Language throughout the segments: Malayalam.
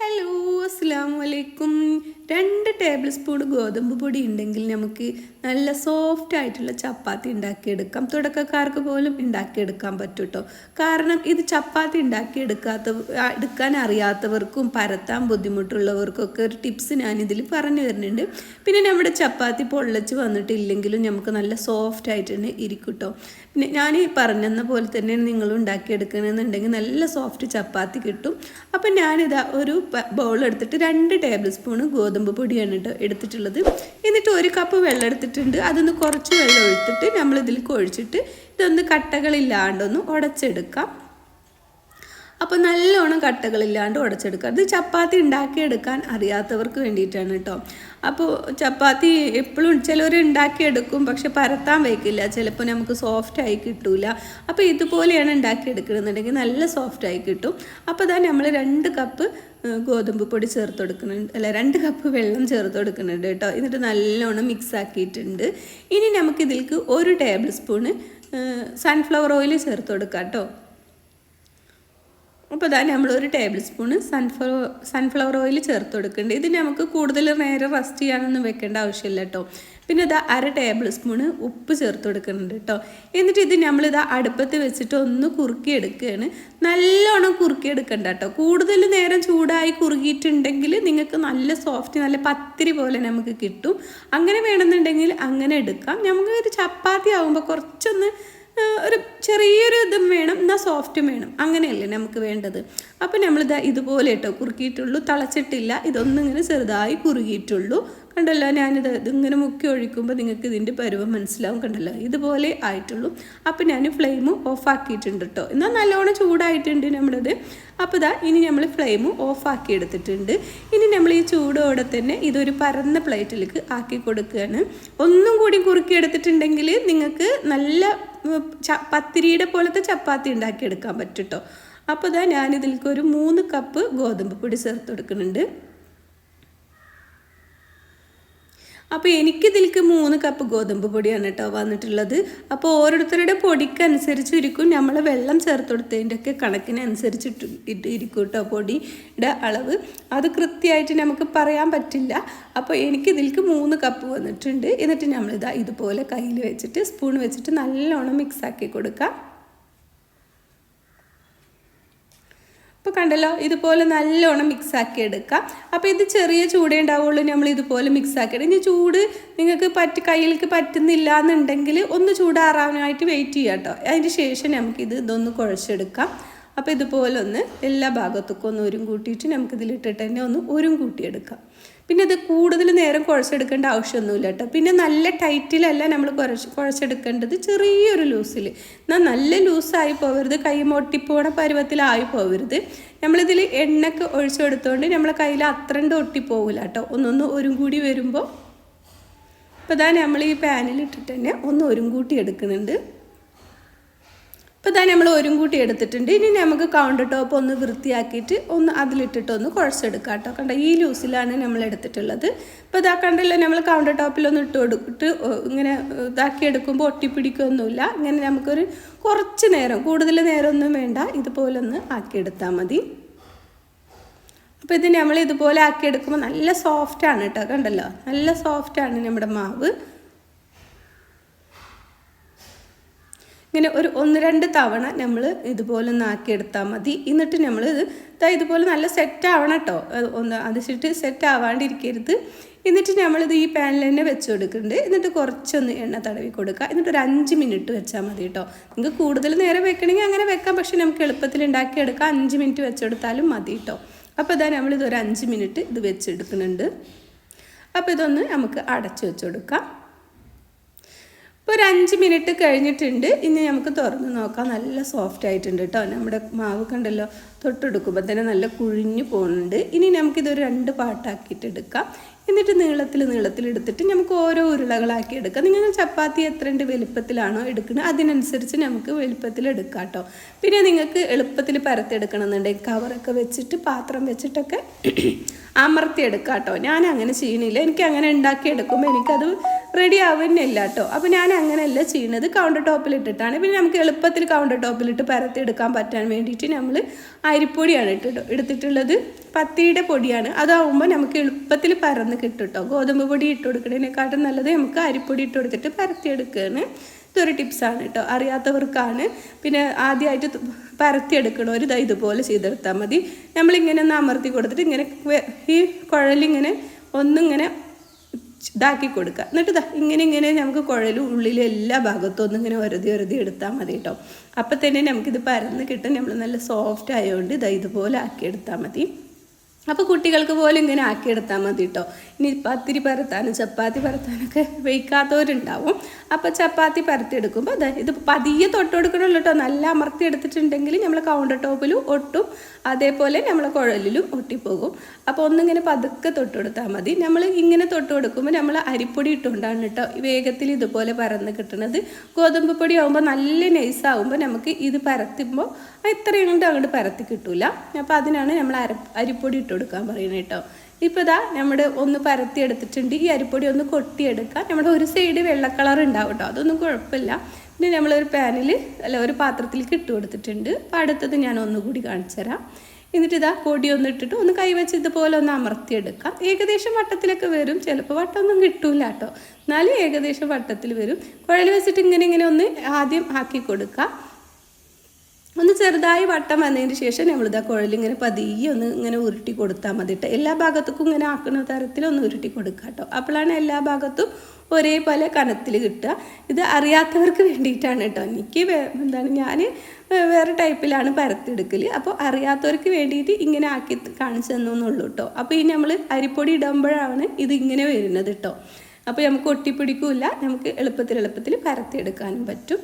ഹലോ അസ്സാം വലൈക്കും രണ്ട് ടേബിൾ സ്പൂൺ ഗോതമ്പ് പൊടി ഉണ്ടെങ്കിൽ നമുക്ക് നല്ല സോഫ്റ്റ് ആയിട്ടുള്ള ചപ്പാത്തി ഉണ്ടാക്കിയെടുക്കാം. തുടക്കക്കാർക്ക് പോലും ഉണ്ടാക്കിയെടുക്കാൻ പറ്റും കേട്ടോ കാരണം ഇത് ചപ്പാത്തി ഉണ്ടാക്കിയെടുക്കാത്ത എടുക്കാൻ അറിയാത്തവർക്കും പരത്താൻ ബുദ്ധിമുട്ടുള്ളവർക്കൊക്കെ ഒരു ടിപ്സ് ഞാനിതിൽ പറഞ്ഞു തരുന്നുണ്ട്. പിന്നെ നമ്മുടെ ചപ്പാത്തി പൊള്ളച്ച് വന്നിട്ടില്ലെങ്കിലും നമുക്ക് നല്ല സോഫ്റ്റ് ആയിട്ട് തന്നെ ഇരിക്കും കേട്ടോ പിന്നെ ഞാൻ ഈ പറഞ്ഞെന്ന പോലെ തന്നെ നിങ്ങൾ ഉണ്ടാക്കിയെടുക്കണമെന്നുണ്ടെങ്കിൽ നല്ല സോഫ്റ്റ് ചപ്പാത്തി കിട്ടും. അപ്പം ഞാനിതാ ഒരു ബൗൾ എടുത്തിട്ട് രണ്ട് ടേബിൾ സ്പൂണ് ഗോതമ്പ് പൊടിയാണ് കേട്ടോ എടുത്തിട്ടുള്ളത്. എന്നിട്ട് ഒരു കപ്പ് വെള്ളം എടുത്തിട്ടുണ്ട്. അതൊന്ന് കുറച്ച് വെള്ളം എടുത്തിട്ട് നമ്മൾ ഇതിൽ ഒഴിച്ചിട്ട് ഇതൊന്ന് കട്ടകളില്ലാണ്ടൊന്ന് ഉടച്ചെടുക്കാം. അപ്പോൾ നല്ലോണം കട്ടകളില്ലാണ്ട് ഉടച്ചെടുക്കുക. അത് ചപ്പാത്തി ഉണ്ടാക്കിയെടുക്കാൻ അറിയാത്തവർക്ക് വേണ്ടിയിട്ടാണ് കേട്ടോ. അപ്പോൾ ചപ്പാത്തി എപ്പോഴും ചിലർ ഉണ്ടാക്കിയെടുക്കും പക്ഷെ പരത്താൻ വയ്ക്കില്ല. ചിലപ്പോൾ നമുക്ക് സോഫ്റ്റ് ആയി കിട്ടില്ല അപ്പോൾ ഇതുപോലെയാണ് ഉണ്ടാക്കിയെടുക്കണമെന്നുണ്ടെങ്കിൽ നല്ല സോഫ്റ്റ് ആയി കിട്ടും. അപ്പോൾ തന്നെ നമ്മൾ രണ്ട് കപ്പ് ഗോതമ്പ് പൊടി ചേർത്ത് കൊടുക്കുന്നുണ്ട്. അല്ല രണ്ട് കപ്പ് വെള്ളം ചേർത്ത് കൊടുക്കുന്നുണ്ട് കേട്ടോ. എന്നിട്ട് നല്ലോണം മിക്സ് ആക്കിയിട്ടുണ്ട്. ഇനി നമുക്കിതിലേക്ക് ഒരു ടേബിൾ സ്പൂണ് സൺഫ്ലവർ ഓയിൽ ചേർത്ത് കൊടുക്കാം കേട്ടോ. അപ്പോൾ നമ്മൾ ഒരു table spoon sunflower sunflower oil ചേർത്ത് കൊടുക്കുന്നുണ്ട് ഇത് നമുക്ക് കൂടുതൽ നേരം റസ്റ്റ് ചെയ്യാനൊന്നും വെക്കേണ്ട ആവശ്യമില്ല കേട്ടോ പിന്നെ ഇതാ അര ടേബിൾ സ്പൂണ് ഉപ്പ് ചേർത്ത് കൊടുക്കുന്നുണ്ട് കേട്ടോ എന്നിട്ട് ഇത് നമ്മളിതാ അടുപ്പത്ത് വെച്ചിട്ട് ഒന്ന് കുറുക്കി എടുക്കുകയാണ് നല്ലോണം കുറുക്കി എടുക്കണ്ട കേട്ടോ കൂടുതൽ നേരം ചൂടായി കുറുകിയിട്ടുണ്ടെങ്കിൽ നിങ്ങൾക്ക് നല്ല സോഫ്റ്റ് നല്ല പത്തിരി പോലെ നമുക്ക് കിട്ടും. അങ്ങനെ വേണമെന്നുണ്ടെങ്കിൽ അങ്ങനെ എടുക്കാം. നമുക്ക് ഒരു ചപ്പാത്തി ആകുമ്പോൾ കുറച്ചൊന്ന് ഒരു ചെറിയൊരു ഇതും വേണം. എന്നാൽ സോഫ്റ്റും വേണം. അങ്ങനെയല്ലേ നമുക്ക് വേണ്ടത്. അപ്പോൾ നമ്മളിതാ ഇതുപോലെ കേട്ടോ കുറുക്കിയിട്ടുള്ളൂ തളച്ചിട്ടില്ല. ഇതൊന്നും ഇങ്ങനെ ചെറുതായി കുറുകിയിട്ടുള്ളൂ. കണ്ടല്ലോ ഞാനിത് ഇതിങ്ങനെ മുക്കി ഒഴിക്കുമ്പോൾ നിങ്ങൾക്ക് ഇതിന്റെ പരുവം മനസ്സിലാവും കണ്ടല്ലോ. ഇതുപോലെ ആയിട്ടുള്ളൂ. അപ്പോൾ ഞാൻ ഫ്ലെയിം ഓഫാക്കിയിട്ടുണ്ട് കേട്ടോ എന്നാൽ നല്ലോണം ചൂടായിട്ടുണ്ട് നമ്മുടേത് അപ്പോൾ ഇതാ ഇനി നമ്മൾ ഫ്ലെയിം ഓഫാക്കി എടുത്തിട്ടുണ്ട്. ഇനി നമ്മൾ ഈ ചൂടോടെ തന്നെ ഇതൊരു പരന്ന പ്ലേറ്റിലേക്ക് ആക്കി കൊടുക്കുകയാണ് ഒന്നും കൂടി കുറുക്കി എടുത്തിട്ടുണ്ടെങ്കിൽ നിങ്ങൾക്ക് നല്ല പത്തിരിയുടെ പോലത്തെ ചപ്പാത്തി ഉണ്ടാക്കിയെടുക്കാൻ പറ്റും കേട്ടോ അപ്പോൾ ഇതാ ഞാനിതിലേക്ക് ഒരു മൂന്ന് കപ്പ് ഗോതമ്പ് പൊടി ചേർത്ത് കൊടുക്കുന്നുണ്ട്. അപ്പോൾ എനിക്കിതിലേക്ക് മൂന്ന് കപ്പ് ഗോതമ്പ് പൊടിയാണ് കേട്ടോ വന്നിട്ടുള്ളത്. അപ്പോൾ ഓരോരുത്തരുടെ പൊടിക്കനുസരിച്ച് ഇരിക്കും നമ്മൾ വെള്ളം ചേർത്ത് കൊടുത്തതിന്റെ ഒക്കെ കണക്കിനനുസരിച്ച് ഇട്ട് ഇരിക്കും കേട്ടോ പൊടിയുടെ അളവ്. അത് കൃത്യമായിട്ട് നമുക്ക് പറയാൻ പറ്റില്ല. അപ്പോൾ എനിക്കിതിലേക്ക് മൂന്ന് കപ്പ് വന്നിട്ടുണ്ട്. എന്നിട്ട് നമ്മളിതാ ഇതുപോലെ കയ്യിൽ വെച്ചിട്ട് സ്പൂൺ വെച്ചിട്ട് നല്ലോണം മിക്സ് ആക്കി കൊടുക്കാം. ഇപ്പോൾ കണ്ടല്ലോ ഇതുപോലെ നല്ലോണം മിക്സ് ആക്കി എടുക്കാം. അപ്പോൾ ഇത് ചെറിയ ചൂടേ ഉണ്ടാവുള്ളൂ നമ്മൾ ഇതുപോലെ മിക്സ് ആക്കിയിട്ട് ഇനി ചൂട് നിങ്ങൾക്ക് പറ്റ കയ്യിലേക്ക് പറ്റുന്നില്ല എന്നുണ്ടെങ്കിൽ ഒന്ന് ചൂടാറാനായിട്ട് വെയിറ്റ് ചെയ്യാം കേട്ടോ. അതിന് ശേഷം ഇത് ഇതൊന്ന് കുഴച്ചെടുക്കാം. അപ്പോൾ ഇതുപോലെ ഒന്ന് എല്ലാ ഭാഗത്തേക്കും ഒന്ന് ഉരും കൂട്ടിയിട്ട് നമുക്കിതിലിട്ടിട്ട് തന്നെ ഒന്ന് ഉരും കൂട്ടിയെടുക്കാം. പിന്നെ ഇത് കൂടുതൽ നേരം കുഴച്ചെടുക്കേണ്ട ആവശ്യമൊന്നുമില്ല കേട്ടോ. പിന്നെ നല്ല ടൈറ്റിലല്ല നമ്മൾ കുഴച്ച് കുഴച്ചെടുക്കേണ്ടത് ചെറിയൊരു ലൂസിൽ എന്നാൽ നല്ല ലൂസായി പോകരുത് കൈ മൊട്ടിപ്പോണ പരുവത്തിലായി പോകരുത് നമ്മളിതിൽ എണ്ണയൊക്കെ ഒഴിച്ചു കൊടുത്തുകൊണ്ട് നമ്മളെ കയ്യിൽ അത്രണ്ട് ഒട്ടിപ്പോകില്ല കേട്ടോ. ഒന്നൊന്ന് ഒരു കൂടി വരുമ്പോൾ ഇപ്പോൾ ഇതാ നമ്മൾ ഈ പാനിലിട്ടിട്ട് തന്നെ ഒന്ന് ഒരു കൂട്ടി എടുക്കുന്നുണ്ട്. ഇപ്പോൾ തന്നെ നമ്മൾ ഒരു കൂട്ടി എടുത്തിട്ടുണ്ട്. ഇനി നമുക്ക് കൗണ്ടർ ടോപ്പ് ഒന്ന് വൃത്തിയാക്കിയിട്ട് ഒന്ന് അതിലിട്ടിട്ട് ഒന്ന് കുഴച്ചെടുക്കാം കേട്ടോ കണ്ട ഈ ലൂസിലാണ് നമ്മൾ എടുത്തിട്ടുള്ളത്. ഇപ്പോൾ ഇതാ കണ്ടല്ലോ നമ്മൾ കൗണ്ടർ ടോപ്പിലൊന്ന് ഇട്ട് കൊടുത്തിട്ട് ഇങ്ങനെ ഇതാക്കി എടുക്കുമ്പോൾ ഒട്ടിപ്പിടിക്കൊന്നുമില്ല. ഇങ്ങനെ നമുക്കൊരു കുറച്ച് നേരം കൂടുതൽ നേരമൊന്നും വേണ്ട. ഇതുപോലെ ഒന്ന് ആക്കിയെടുത്താൽ മതി. അപ്പോൾ ഇത് നമ്മൾ ഇതുപോലെ ആക്കിയെടുക്കുമ്പോൾ നല്ല സോഫ്റ്റാണ് കേട്ടോ കണ്ടല്ലോ? നല്ല സോഫ്റ്റാണ് നമ്മുടെ മാവ്. ഇങ്ങനെ ഒരു ഒന്ന് രണ്ട് തവണ നമ്മൾ ഇതുപോലെ ഒന്ന് ആക്കിയെടുത്താൽ മതി. എന്നിട്ട് നമ്മൾ ഇത് ഇതാ ഇതുപോലെ നല്ല സെറ്റ് ആവണം കേട്ടോ ഒന്ന് അതിച്ചിട്ട് സെറ്റ് ആവാണ്ടിരിക്കരുത്. എന്നിട്ട് നമ്മളിത് ഈ പാനിൽ തന്നെ വെച്ച് കൊടുക്കുന്നുണ്ട്. എന്നിട്ട് കുറച്ചൊന്ന് എണ്ണ തടവി കൊടുക്കുക. എന്നിട്ട് ഒരു അഞ്ച് മിനിറ്റ് വെച്ചാൽ മതി കേട്ടോ നിങ്ങൾക്ക് കൂടുതൽ നേരം വെക്കണമെങ്കിൽ അങ്ങനെ വെക്കാം. പക്ഷേ നമുക്ക് എളുപ്പത്തിൽ ഉണ്ടാക്കിയെടുക്കാം. അഞ്ച് മിനിറ്റ് വെച്ചെടുത്താലും മതി കേട്ടോ അപ്പോൾ ഇതാ നമ്മളിത് ഒരു അഞ്ച് മിനിറ്റ് ഇത് വെച്ചെടുക്കുന്നുണ്ട് അപ്പോൾ ഇതൊന്ന് നമുക്ക് അടച്ചു വെച്ച് കൊടുക്കാം. ഇപ്പോൾ ഒരു അഞ്ച് മിനിറ്റ് കഴിഞ്ഞിട്ടുണ്ട്. ഇനി നമുക്ക് തുറന്ന് നോക്കാം. നല്ല സോഫ്റ്റ് ആയിട്ടുണ്ട് കേട്ടോ നമ്മുടെ മാവ് കണ്ടല്ലോ തൊട്ടെടുക്കുമ്പോൾ തന്നെ നല്ല കുഴിഞ്ഞു പോകുന്നുണ്ട്. ഇനി നമുക്കിതൊരു രണ്ട് പാട്ടാക്കിയിട്ട് എടുക്കാം. എന്നിട്ട് നീളത്തിൽ നീളത്തിൽ എടുത്തിട്ട് നമുക്ക് ഓരോ ഉരുളകളാക്കി എടുക്കാം. നിങ്ങൾ ചപ്പാത്തി എത്രണ്ട് വലുപ്പത്തിലാണോ എടുക്കുന്നത് അതിനനുസരിച്ച് നമുക്ക് വലുപ്പത്തിൽ എടുക്കാം കേട്ടോ പിന്നെ നിങ്ങൾക്ക് എളുപ്പത്തിൽ പരത്തെടുക്കണമെന്നുണ്ടെങ്കിൽ കവറൊക്കെ വെച്ചിട്ട് പാത്രം വെച്ചിട്ടൊക്കെ അമർത്തിയെടുക്കാം കേട്ടോ ഞാൻ അങ്ങനെ ചെയ്യണില്ല. എനിക്ക് അങ്ങനെ ഉണ്ടാക്കി എടുക്കുമ്പോൾ എനിക്കത് റെഡി ആവുന്നില്ല കേട്ടോ അപ്പോൾ ഞാൻ അങ്ങനെയല്ല ചെയ്യുന്നത് കൗണ്ടർ ടോപ്പിൽ ഇട്ടിട്ടാണ്. പിന്നെ നമുക്ക് എളുപ്പത്തിൽ കൗണ്ടർ ടോപ്പിലിട്ട് പരത്തി എടുക്കാൻ പറ്റാൻ വേണ്ടിയിട്ട് നമ്മൾ അരിപ്പൊടിയാണ് ഇട്ടിട്ടോ എടുത്തിട്ടുള്ളത്. പത്തിയുടെ പൊടിയാണ്. അതാവുമ്പോൾ നമുക്ക് എളുപ്പത്തിൽ പരന്ന് കിട്ടും കേട്ടോ ഗോതമ്പ് പൊടി ഇട്ട് കൊടുക്കുന്നതിനെക്കാട്ടും നല്ലത് നമുക്ക് അരിപ്പൊടി ഇട്ട് കൊടുത്തിട്ട് പരത്തിയെടുക്കുകയാണ് ഇതൊരു ടിപ്സാണ് കേട്ടോ അറിയാത്തവർക്കാണ്. പിന്നെ ആദ്യമായിട്ട് ഒരു ഇതാ ഇതുപോലെ ചെയ്തെടുത്താൽ മതി. നമ്മളിങ്ങനെ ഒന്ന് അമർത്തി കൊടുത്തിട്ട് ഇങ്ങനെ ഈ കുഴലിങ്ങനെ ഒന്നിങ്ങനെ ഇതാക്കി കൊടുക്കുക എന്നിട്ട് ഇതാ ഇങ്ങനെ ഇങ്ങനെ നമുക്ക് കുഴൽ ഉള്ളിലെ എല്ലാ ഭാഗത്തും ഒന്നും ഇങ്ങനെ ഒരതി ഒരതി എടുത്താൽ മതി കേട്ടോ അപ്പം തന്നെ നമുക്കിത് പരന്ന് കിട്ടും നമ്മൾ നല്ല സോഫ്റ്റ് ആയതുകൊണ്ട് ഇതാ ഇതുപോലെ ആക്കി എടുത്താൽ മതി. അപ്പോൾ കുട്ടികൾക്ക് പോലും ഇങ്ങനെ ആക്കിയെടുത്താൽ മതി കേട്ടോ ഇനി പത്തിരി പരത്താനും ചപ്പാത്തി പരത്താനൊക്കെ വയ്ക്കാത്തവരുണ്ടാവും. അപ്പോൾ ചപ്പാത്തി പരത്തിയെടുക്കുമ്പോൾ അതെ ഇത് പതിയെ തൊട്ട് കൊടുക്കണമല്ലോ കേട്ടോ നല്ല അമർത്തി എടുത്തിട്ടുണ്ടെങ്കിൽ നമ്മൾ കൗണ്ടർ ടോപ്പിലും ഒട്ടും അതേപോലെ നമ്മളെ കുഴലിലും ഒട്ടിപ്പോകും. അപ്പോൾ ഒന്നിങ്ങനെ പതുക്കെ തൊട്ട് കൊടുത്താൽ മതി. നമ്മൾ ഇങ്ങനെ തൊട്ട് കൊടുക്കുമ്പോൾ നമ്മൾ അരിപ്പൊടി ഇട്ടുകൊണ്ടാണ് കേട്ടോ വേഗത്തിൽ ഇതുപോലെ പരന്ന് കിട്ടുന്നത് ഗോതമ്പ് പൊടി ആകുമ്പോൾ നല്ല നൈസാകുമ്പോൾ നമുക്ക് ഇത് പരത്തുമ്പോൾ ഇത്രയും കൊണ്ട് അങ്ങോട്ട് പരത്തി കിട്ടില്ല അപ്പോൾ അതിനാണ് നമ്മൾ അര അരിപ്പൊടി ഇട്ട് കൊടുക്കാൻ പറയുന്നത് കേട്ടോ. ഇപ്പോൾ ഇതാ നമ്മൾ ഒന്ന് പരത്തി എടുത്തിട്ടുണ്ട് ഈ അരിപ്പൊടി ഒന്ന് കൊട്ടിയെടുക്കുക നമ്മൾ ഒരു സൈഡ് വെള്ള കളർ ഉണ്ടാവും കേട്ടോ അതൊന്നും കുഴപ്പമില്ല. പിന്നെ നമ്മളൊരു പാനിൽ അല്ല ഒരു പാത്രത്തിലേക്ക് ഇട്ട് കൊടുത്തിട്ടുണ്ട്. അപ്പോൾ അടുത്തത് ഞാൻ ഒന്നുകൂടി കാണിച്ചു തരാം. എന്നിട്ട് ഇതാ പൊടി ഒന്ന് ഇട്ടിട്ട് ഒന്ന് കൈവച്ച് ഇതുപോലെ ഒന്ന് അമർത്തിയെടുക്കാം. ഏകദേശം വട്ടത്തിലൊക്കെ വരും ചിലപ്പോൾ വട്ടമൊന്നും കിട്ടൂല കേട്ടോ. എന്നാലും ഏകദേശം വട്ടത്തിൽ വരും. കുഴൽ വെച്ചിട്ട് ഇങ്ങനെ ഇങ്ങനെ ഒന്ന് ആദ്യം ആക്കി കൊടുക്കാം. ഒന്ന് ചെറുതായി വട്ടം വന്നതിന് ശേഷം നമ്മളിതാ കുഴലിങ്ങനെ പതിയെ ഒന്ന് ഇങ്ങനെ ഉരുട്ടി കൊടുത്താൽ മതി കേട്ടോ എല്ലാ ഭാഗത്തേക്കും ഇങ്ങനെ ആക്കുന്ന തരത്തിൽ ഒന്ന് ഉരുട്ടി കൊടുക്കുക കേട്ടോ അപ്പോഴാണ് എല്ലാ ഭാഗത്തും ഒരേപോലെ കനത്തിൽ കിട്ടുക. ഇത് അറിയാത്തവർക്ക് വേണ്ടിയിട്ടാണ് കേട്ടോ എനിക്ക് എന്താണ് ഞാൻ വേറെ ടൈപ്പിലാണ് പരത്തെടുക്കൽ അപ്പോൾ അറിയാത്തവർക്ക് വേണ്ടിയിട്ട് ഇങ്ങനെ ആക്കി കാണിച്ചു തന്നു എന്നുള്ളൂ കേട്ടോ അപ്പോൾ ഈ നമ്മൾ അരിപ്പൊടി ഇടുമ്പോഴാണ് ഇത് ഇങ്ങനെ വരുന്നത് കേട്ടോ അപ്പോൾ നമുക്ക് ഒട്ടിപ്പിടിക്കില്ല. നമുക്ക് എളുപ്പത്തിൽ എളുപ്പത്തിൽ പരത്തിയെടുക്കാനും പറ്റും.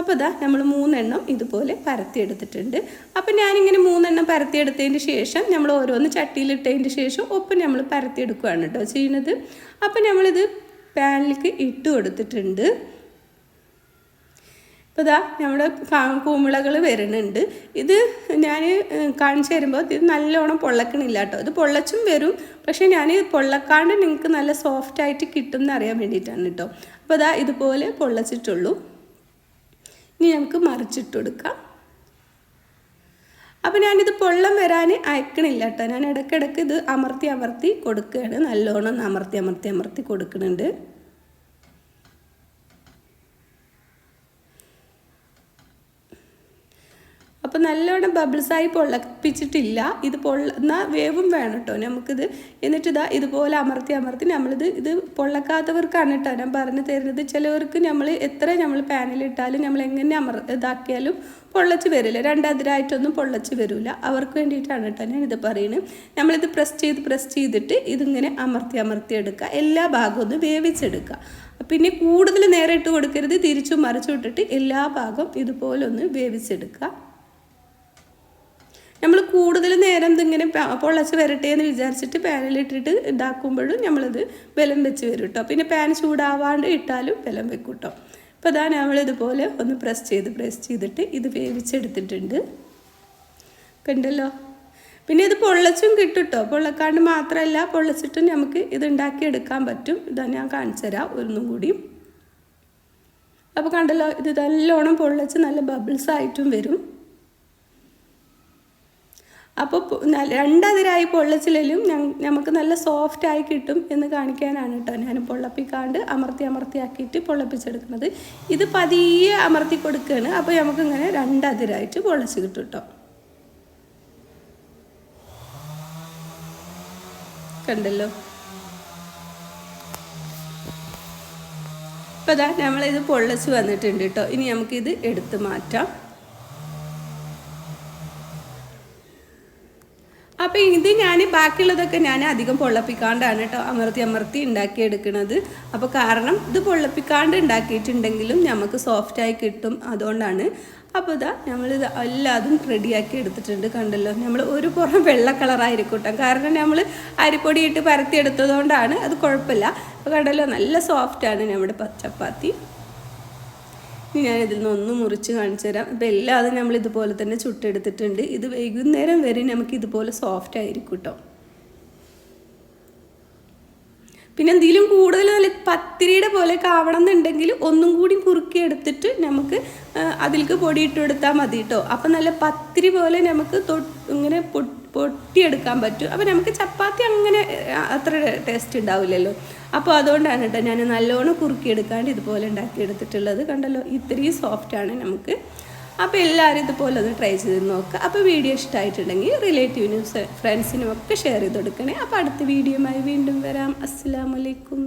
അപ്പോൾ ഇതാ നമ്മൾ മൂന്നെണ്ണം ഇതുപോലെ പരത്തിയെടുത്തിട്ടുണ്ട്. അപ്പോൾ ഞാനിങ്ങനെ മൂന്നെണ്ണം പരത്തിയെടുത്തതിന് ശേഷം നമ്മൾ ഓരോന്ന് ചട്ടിയിലിട്ടതിന് ശേഷം ഒപ്പം നമ്മൾ പരത്തിയെടുക്കുകയാണ് കേട്ടോ ചെയ്യുന്നത്. അപ്പോൾ നമ്മളിത് പാനിലേക്ക് ഇട്ട് കൊടുത്തിട്ടുണ്ട് ഇപ്പോൾ ഇതാ നമ്മുടെ കൂമിളകൾ വരുന്നുണ്ട്. ഇത് ഞാൻ കാണിച്ചു തരുമ്പോൾ ഇത് നല്ലോണം പൊള്ളക്കണില്ല കേട്ടോ ഇത് പൊള്ളച്ചും വരും. പക്ഷേ ഞാൻ പൊള്ളക്കാണ്ട് നിങ്ങൾക്ക് നല്ല സോഫ്റ്റായിട്ട് കിട്ടും എന്നറിയാൻ വേണ്ടിയിട്ടാണ് കേട്ടോ അപ്പോൾ ഇതാ ഇതുപോലെ പൊള്ളച്ചിട്ടുള്ളൂ. ഇനി നമുക്ക് മറിച്ചിട്ട് കൊടുക്കാം. അപ്പോൾ ഞാനിത് പൊള്ളം വരാൻ അയക്കണില്ല കേട്ടോ ഞാൻ ഇടയ്ക്കിടയ്ക്ക് ഇത് അമർത്തി അമർത്തി കൊടുക്കുകയാണ് നല്ലോണം അമർത്തി അമർത്തി അമർത്തി കൊടുക്കുന്നുണ്ട് അപ്പോൾ നല്ലോണം ബബിൾസായി പൊള്ളപ്പിച്ചിട്ടില്ല ഇത് പൊള്ളുന്ന വേവും വേണം കേട്ടോ നമുക്കിത് എന്നിട്ട് ഇതാ ഇതുപോലെ അമർത്തി അമർത്തി നമ്മളിത് ഇത് പൊള്ളക്കാത്തവർക്കാണ് കേട്ടോ ഞാൻ പറഞ്ഞു തരുന്നത് ചിലവർക്ക് നമ്മൾ എത്ര നമ്മൾ പാനിലിട്ടാലും നമ്മൾ എങ്ങനെ അമർ ഇതാക്കിയാലും പൊള്ളച്ച് വരില്ല. രണ്ടതിരായിട്ടൊന്നും പൊള്ളച്ച് വരില്ല അവർക്ക് വേണ്ടിയിട്ടാണ് കേട്ടോ ഇത് പറയുന്നത് നമ്മളിത് പ്രസ് ചെയ്ത് പ്രസ് ചെയ്തിട്ട് ഇതിങ്ങനെ അമർത്തി അമർത്തി എടുക്കുക. എല്ലാ ഭാഗവും ഒന്ന് വേവിച്ചെടുക്കുക. പിന്നെ കൂടുതൽ നേരെ ഇട്ട് കൊടുക്കരുത്. തിരിച്ചും മറിച്ചും ഇട്ടിട്ട് എല്ലാ ഭാഗവും ഇതുപോലെ ഒന്ന് വേവിച്ചെടുക്കുക. നമ്മൾ കൂടുതൽ നേരം ഇതിങ്ങനെ പൊള്ളച്ച് വരട്ടെ എന്ന് വിചാരിച്ചിട്ട് പാനിലിട്ടിട്ട് ഇതാക്കുമ്പോഴും നമ്മളിത് ബലം വെച്ച് വരും കേട്ടോ പിന്നെ പാൻ ചൂടാവാണ്ട് ഇട്ടാലും ബലം വെക്കും കേട്ടോ അപ്പോൾ അതാ നമ്മളിതുപോലെ ഒന്ന് പ്രസ് ചെയ്ത് പ്രസ് ചെയ്തിട്ട് ഇത് വേവിച്ചെടുത്തിട്ടുണ്ട്. കണ്ടല്ലോ? പിന്നെ ഇത് പൊള്ളച്ചും കിട്ടും കേട്ടോ പൊള്ളക്കാണ്ട് മാത്രമല്ല പൊള്ളച്ചിട്ടും നമുക്ക് ഇത് ഉണ്ടാക്കിയെടുക്കാൻ പറ്റും. ഇതാ ഞാൻ കാണിച്ചു തരാം ഒന്നും കൂടി. അപ്പോൾ കണ്ടല്ലോ ഇത് നല്ലോണം പൊള്ളച്ച് നല്ല ബബിൾസ് ആയിട്ടും വരും. അപ്പോൾ രണ്ടതിരായി പൊള്ളച്ചിലും നമുക്ക് നല്ല സോഫ്റ്റായി കിട്ടും എന്ന് കാണിക്കാനാണ് കേട്ടോ ഞാൻ പൊള്ളപ്പിക്കാണ്ട് അമർത്തി അമർത്തി ആക്കിയിട്ട് പൊള്ളപ്പിച്ചെടുക്കുന്നത്. ഇത് പതിയെ അമർത്തി കൊടുക്കുകയാണ് അപ്പോൾ നമുക്കിങ്ങനെ രണ്ടതിരായിട്ട് പൊള്ളച്ച് കിട്ടും കേട്ടോ കണ്ടല്ലോ? ഇപ്പം അതാ നമ്മളിത് പൊള്ളച്ച് വന്നിട്ടുണ്ട് കേട്ടോ ഇനി നമുക്കിത് എടുത്ത് മാറ്റാം. അപ്പോൾ ഇത് ഞാൻ ബാക്കിയുള്ളതൊക്കെ ഞാൻ അധികം പൊള്ളപ്പിക്കാണ്ടാണ് കേട്ടോ അമർത്തി അമർത്തി ഉണ്ടാക്കിയെടുക്കുന്നത് അപ്പോൾ കാരണം ഇത് പൊള്ളപ്പിക്കാണ്ട് ഉണ്ടാക്കിയിട്ടുണ്ടെങ്കിലും നമുക്ക് സോഫ്റ്റായി കിട്ടും അതുകൊണ്ടാണ്. അപ്പോൾ ഇതാ നമ്മളിത് എല്ലാതും റെഡിയാക്കി എടുത്തിട്ടുണ്ട് കണ്ടല്ലോ. നമ്മൾ ഒരു പുറം വെള്ള കളറായിരിക്കും കേട്ടോ കാരണം നമ്മൾ അരിപ്പൊടിയിട്ട് പരത്തി എടുത്തതുകൊണ്ടാണ് അത് കുഴപ്പമില്ല. അപ്പോൾ കണ്ടല്ലോ നല്ല സോഫ്റ്റാണ് നമ്മുടെ ചപ്പാത്തി ഞാൻ ഇതിൽ നിന്ന് ഒന്ന് മുറിച്ച് കാണിച്ചു തരാം. അപ്പോൾ എല്ലാതും നമ്മൾ ഇതുപോലെ തന്നെ ചുട്ടെടുത്തിട്ടുണ്ട്. ഇത് വൈകുന്നേരം വരെ നമുക്ക് ഇതുപോലെ സോഫ്റ്റ് ആയിരിക്കും കേട്ടോ പിന്നെ എന്തെങ്കിലും കൂടുതൽ നല്ല പത്തിരിയുടെ പോലെ ആവണം എന്നുണ്ടെങ്കിൽ ഒന്നും കൂടി കുറുക്കി എടുത്തിട്ട് നമുക്ക് അതിലേക്ക് പൊടിയിട്ട് കൊടുത്താൽ മതി കേട്ടോ അപ്പം നല്ല പത്തിരി പോലെ നമുക്ക് ഇങ്ങനെ പൊ- പൊട്ടിയെടുക്കാൻ പറ്റും. അപ്പം നമുക്ക് ചപ്പാത്തി അങ്ങനെ അത്ര ടേസ്റ്റ് ഉണ്ടാവില്ലല്ലോ. അപ്പോൾ അതുകൊണ്ടാണ് കേട്ടോ ഞാൻ നല്ലോണം കുറുക്കിയെടുക്കാണ്ട് ഇതുപോലെ ഉണ്ടാക്കിയെടുത്തിട്ടുള്ളത്. കണ്ടല്ലോ ഇത്രയും സോഫ്റ്റാണ് നമുക്ക്. അപ്പോൾ എല്ലാവരും ഇതുപോലെ ഒന്ന് ട്രൈ ചെയ്ത് നോക്കുക അപ്പോൾ വീഡിയോ ഇഷ്ടമായിട്ടുണ്ടെങ്കിൽ റിലേറ്റീവിനും ഫ്രണ്ട്സിനും ഒക്കെ ഷെയർ ചെയ്ത് കൊടുക്കണേ. അപ്പോൾ അടുത്ത വീഡിയോയുമായി വീണ്ടും വരാം. അസ്സാം വലൈക്കും